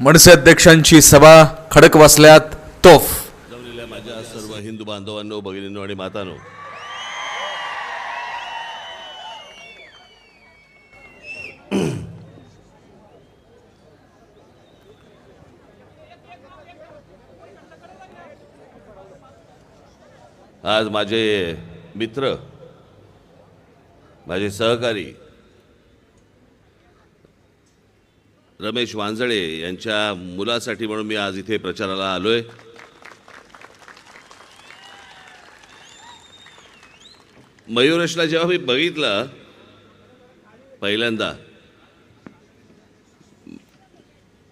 मनसे अध्यक्षांची सभा खडकवासल्यात तोफ. जमलेल्या माझ्या सर्व हिंदू बांधवांनो भगिनींनो आणि मातानो. आज माझे मित्र माझे सहकारी रमेश वांजळे यांच्या मुलासाठी म्हणून मी आज इथे प्रचाराला आलोय. मयुरेशला जेव्हा मी बघितलं पहिल्यांदा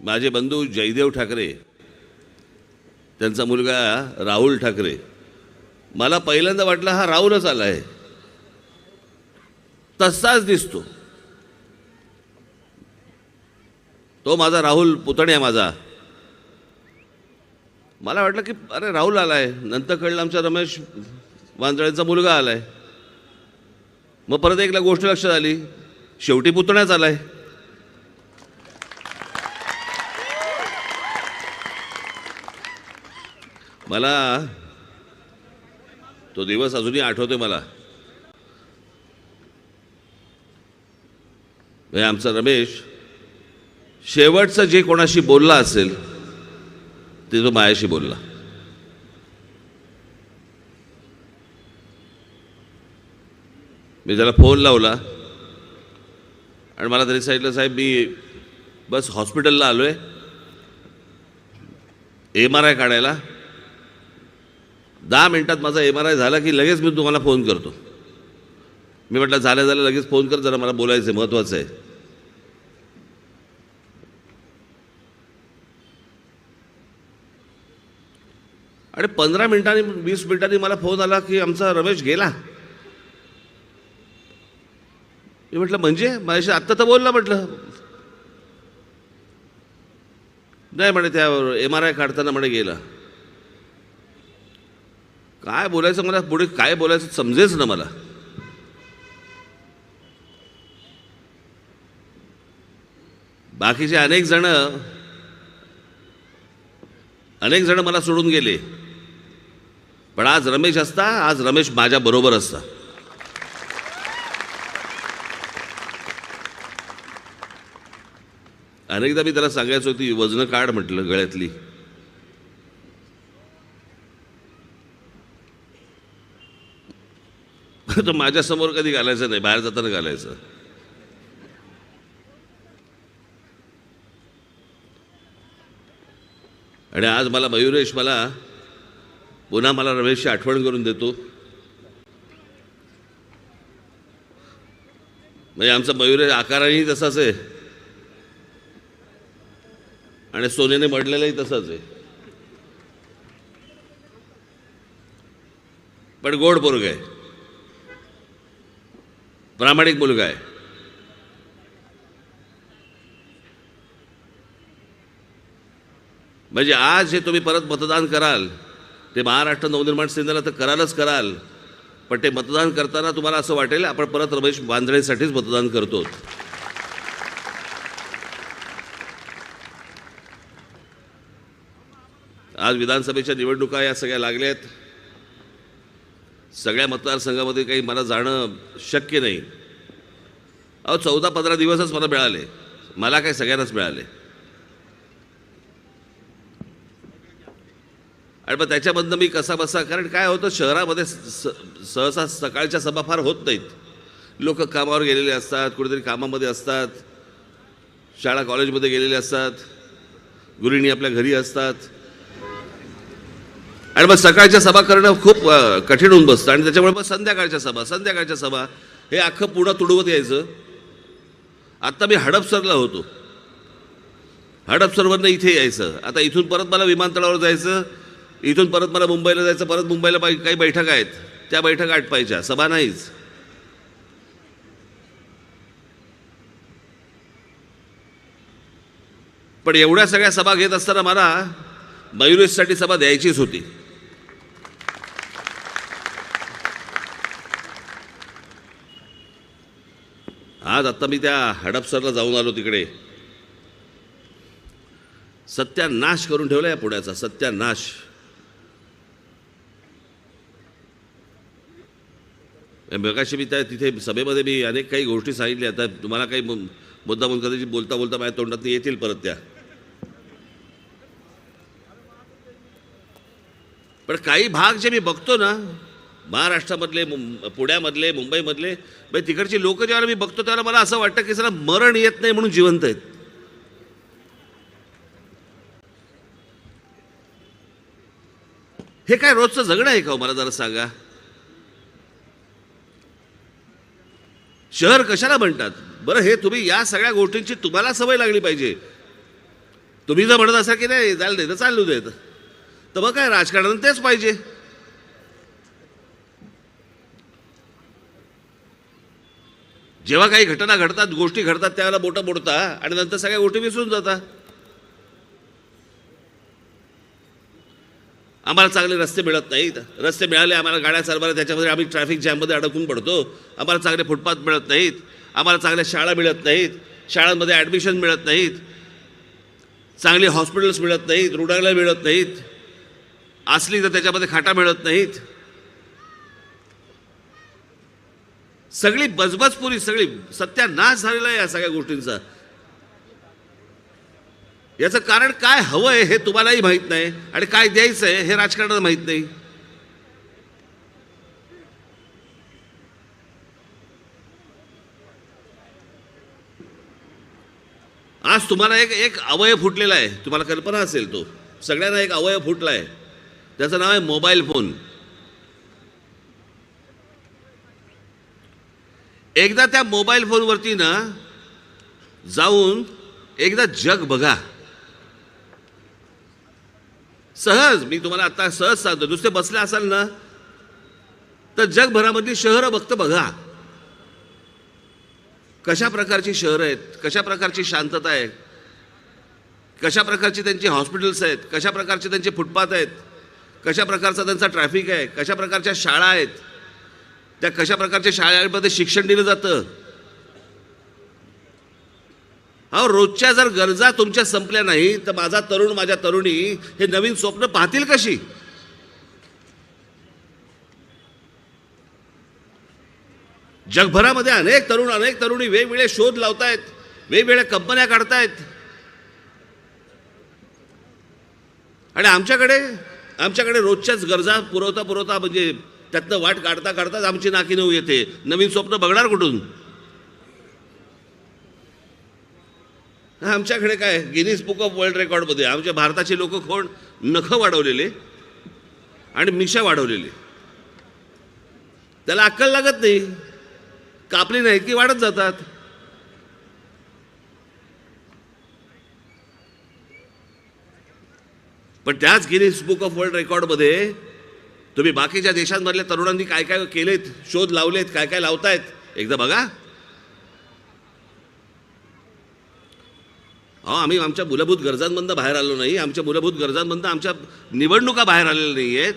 माझे बंधू जयदेव ठाकरे त्यांचा मुलगा राहुल ठाकरे मला पहिल्यांदा वाटलं हा राहुलच आला आहे तसाच दिसतो. तो माझा राहुल पुतण्या माझा. मला वाटलं की अरे राहुल आला आहे नंतर कळलं आमचा रमेश वांजळेंचा मुलगा आला आहे मग परत एकला गोष्ट लक्षात आली. शेवटी पुतण्याच आलाय. मला तो दिवस अजूनही आठवतोय मला. आमचा रमेश शेवटचं जे कोणाशी बोलला असेल ते तो मायाशी बोलला. मी त्याला फोन लावला. आणि मला तरी सांगितलं साहेब मी बस हॉस्पिटलला आलो आहे एम आर आय काढायला. दहा मिनटात माझा एम आर आय झाला की लगेच मी तुम्हाला फोन करतो. मी म्हटलं झालं झालं लगेच फोन कर. जरा मला बोलायचं आहे महत्त्वाचं आहे. आणि पंधरा मिनिटांनी वीस मिनिटांनी मला फोन आला की आमचा रमेश गेला. मी म्हटलं म्हणजे? माझ्याशी आत्ता तर बोलला म्हटलं. नाही म्हणे त्या एम आर आय काढताना म्हणे गेला. काय बोलायचं मला? पुढे काय बोलायचं समजेच ना मला. बाकीचे अनेक जण अनेक जण मला सोडून गेले. पण आज रमेश असता आज रमेश माझ्या बरोबर असता. अनेकदा मी त्याला सांगायचो ती वजनं काढ म्हटलं गळ्यातली. तो माझ्यासमोर कधी घालायचं नाही बाहेर जाताना घालायचं. आणि आज मला मयुरेश मला पुन्हा मला रमेशची आठवण करून देतो. म्हणजे आमचा मयुरेश आकारानेही तसाच आहे. आणि सोन्याने मडलेलाही तसाच आहे. पण गोड पोरग आहे. प्रामाणिक मुलगा आहे. म्हणजे आज हे तुम्ही परत मतदान कराल. ते महाराष्ट्र नवनिर्माण सेनेला तर करालच कराल. पण ते मतदान करताना तुम्हाला असं वाटेल आपण परत रमेश बांधळेसाठीच मतदान करतो. आज विधानसभेच्या निवडणुका या सगळ्या लागल्यात. सगळ्या मतदारसंघामध्ये काही मला जाणं शक्य नाही. अहो चौदा पंधरा दिवसच मला मिळाले. मला काय सगळ्यांनाच मिळाले. आणि मग त्याच्यामधनं मी कसा बसा कारण काय होतं शहरामध्ये स सहसा सकाळच्या सभा फार होत नाहीत. लोक कामावर गेलेले असतात कुठेतरी कामामध्ये असतात शाळा कॉलेजमध्ये गेलेले असतात गृहिणी आपल्या घरी असतात. आणि मग सकाळच्या सभा करणं खूप कठीण होऊन बसतं. आणि त्याच्यामुळे मग संध्याकाळच्या सभा संध्याकाळच्या सभा हे अख्खं पुढं तुडवत यायचं. आत्ता मी हडपसरला होतो. हडपसरवरनं इथे यायचं. आता इथून परत मला विमानतळावर जायचं. इथून परत मला मुंबईला जायचं परत मुंबईला बाई- काही बैठका आहेत. त्या बैठका आटपायच्या. सभा नाहीच. पण एवढ्या सगळ्या सभा घेत असताना मला मयुरेशसाठी सभा द्यायचीच होती. आज आत्ता मी त्या हडपसरला जाऊन आलो तिकडे. सत्यानाश करून ठेवला या पुण्याचा. सत्यानाश. मगाशी मी त्या तिथे सभेमध्ये मी अनेक काही गोष्टी सांगितल्या. आता तुम्हाला काही मु- मुद्दा कदाचित बोलता बोलता माझ्या तोंडात येतील परत त्या. पण काही भाग जे मी बघतो ना महाराष्ट्रामधले मुं- पुण्यामधले मुंबईमधले म्हणजे तिकडची लोक जेव्हा मी बघतो त्यावेळेला मला असं वाटतं की सर मरण येत नाही म्हणून जिवंत आहेत. हे काय रोजचं जगणं आहे का हो? मला जरा सांगा. शहर कशाला म्हणतात? बरं हे तुम्ही या सगळ्या गोष्टींची तुम्हाला सवय लागली पाहिजे. तुम्ही जर म्हणत असाल की नाही चालू दे तर चालू देत तर मग काय राजकारणानं तेच पाहिजे. जेव्हा काही घटना घडतात गोष्टी घडतात त्यावेळेला बोटं मोडता आणि नंतर सगळ्या गोष्टी विसरून जातात आम्हाला चांगले रस्ते मिळत नाहीत. रस्ते मिळाले आम्हाला गाड्या चालवायला त्याच्यामध्ये आम्ही ट्रॅफिक जॅममध्ये अडकून पडतो. आम्हाला चांगले फुटपाथ मिळत नाहीत. आम्हाला चांगल्या शाळा मिळत नाहीत. शाळांमध्ये ॲडमिशन मिळत नाहीत. चांगली हॉस्पिटल्स मिळत नाहीत. रुग्णालय मिळत नाहीत. असली तर त्याच्यामध्ये खाटा मिळत नाहीत. सगळी बजबजपुरी सगळी सत्यानाश झालेला आहे या सगळ्या गोष्टींचा. याचं कारण काय हवं आहे हे तुम्हालाही माहीत नाही आणि काय द्यायचं आहे हे राजकारणाला माहीत नाही. आज तुम्हाला एक एक अवयव फुटलेला आहे. तुम्हाला कल्पना असेल तो. सगळ्यांना एक अवयव फुटला आहे त्याचं नाव आहे मोबाईल फोन. एकदा त्या मोबाईल फोनवरती ना जाऊन एकदा जग बघा. सहज मी तुम्हाला आता सहज सांगतो. नुसते बसले असाल ना तर जगभरामधली शहरं बघतं बघा. कशा प्रकारची शहरं आहेत? कशा प्रकारची शांतता आहे? कशा प्रकारची त्यांची हॉस्पिटल्स आहेत? कशा प्रकारचे त्यांचे फुटपाथ आहेत? कशा प्रकारचा त्यांचा ट्रॅफिक आहे? कशा प्रकारच्या शाळा आहेत? त्या कशा प्रकारच्या शाळांमध्ये शिक्षण दिलं जातं? अहो रोजच्या जर गरजा तुमच्या संपल्या नाही तर माझा तरुण माझ्या तरुणी हे नवीन स्वप्न पाहतील कशी? जगभरामध्ये अनेक तरुण अनेक तरुणी वेगवेगळे शोध लावतायत वेगवेगळ्या कंपन्या काढतायत. आणि आमच्याकडे आमच्याकडे रोजच्याच गरजा पुरवता पुरवता म्हणजे त्यातनं वाट काढता काढताच आमची नाकी नऊ येते. नवीन स्वप्न बघणार कुठून? आमच्याकडे काय गिनीज बुक ऑफ वर्ल्ड रेकॉर्डमध्ये आमच्या भारताचे लोक कोण? नखं वाढवलेले आणि मिशा वाढवलेले. त्याला अक्कल लागत नाही. कापली नाही की वाढत जातात. पण त्याच गिनीज बुक ऑफ वर्ल्ड रेकॉर्डमध्ये तुम्ही बाकीच्या देशांमधल्या तरुणांनी काय काय केलेत शोध लावलेत काय काय लावतायत एकदा बघा. अहो आम्ही आमच्या मूलभूत गरजांमधनं बाहेर आलो नाही. आमच्या मूलभूत गरजांमधनं आमच्या निवडणुका बाहेर आलेल्या नाही आहेत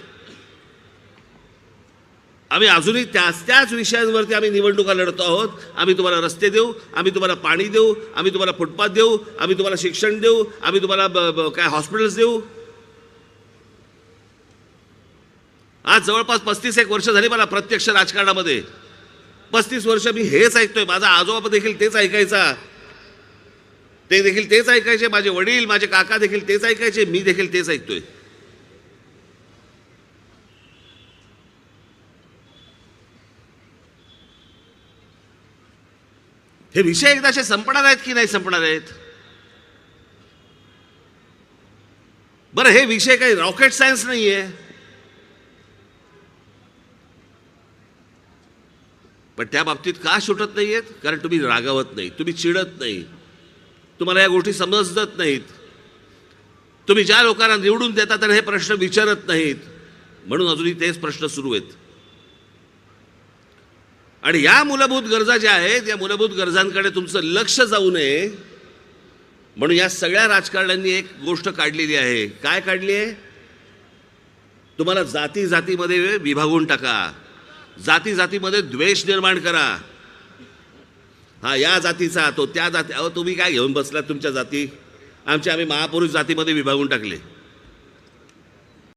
आम्ही अजूनही त्याच त्याच विषयांवरती आम्ही निवडणुका लढतो आहोत. आम्ही तुम्हाला रस्ते देऊ आम्ही तुम्हाला पाणी देऊ आम्ही तुम्हाला फुटपाथ देऊ आम्ही तुम्हाला शिक्षण देऊ आम्ही तुम्हाला ब- ब- काय हॉस्पिटल्स देऊ. आज जवळपास पस्तीस एक वर्ष झाली मला प्रत्यक्ष राजकारणामध्ये. पस्तीस वर्ष मी हेच ऐकतोय. माझा आजोबा देखील तेच ऐकायचा. ते देखील तेच ऐकायचे माझे वडील माझे काका देखील तेच ऐकायचे मी देखील तेच ऐकतोय. हे विषय एकदाचे संपणार आहेत की नाही संपणार आहेत? बरं हे विषय काही रॉकेट सायन्स नाहीये. पण त्या बाबतीत का सुटत नाहीयेत? कारण तुम्ही रागावत नाही तुम्ही चिडत नाही. तुम्हाला या गोष्टी समजत नाहीत. तुम्ही ज्या लोकांना निवडून देता त्यांना हे प्रश्न विचारत नाहीत. म्हणून अजूनही तेच प्रश्न सुरू आहेत. आणि या मूलभूत गरजा ज्या आहेत या मूलभूत गरजांकडे तुमचं लक्ष जाऊ नये. म्हणून या सगळ्या राजकारण्यांनी एक गोष्ट काढलेली आहे. काय काढली आहे? तुम्हाला जाती जातीमध्ये विभागून टाका. जाती जातीमध्ये द्वेष निर्माण करा. हा या जातीचा तो त्या जाती अहो तुम्ही काय घेऊन बसलात तुमच्या जाती? आमचे आम्ही महापुरुष जातीमध्ये विभागून टाकले.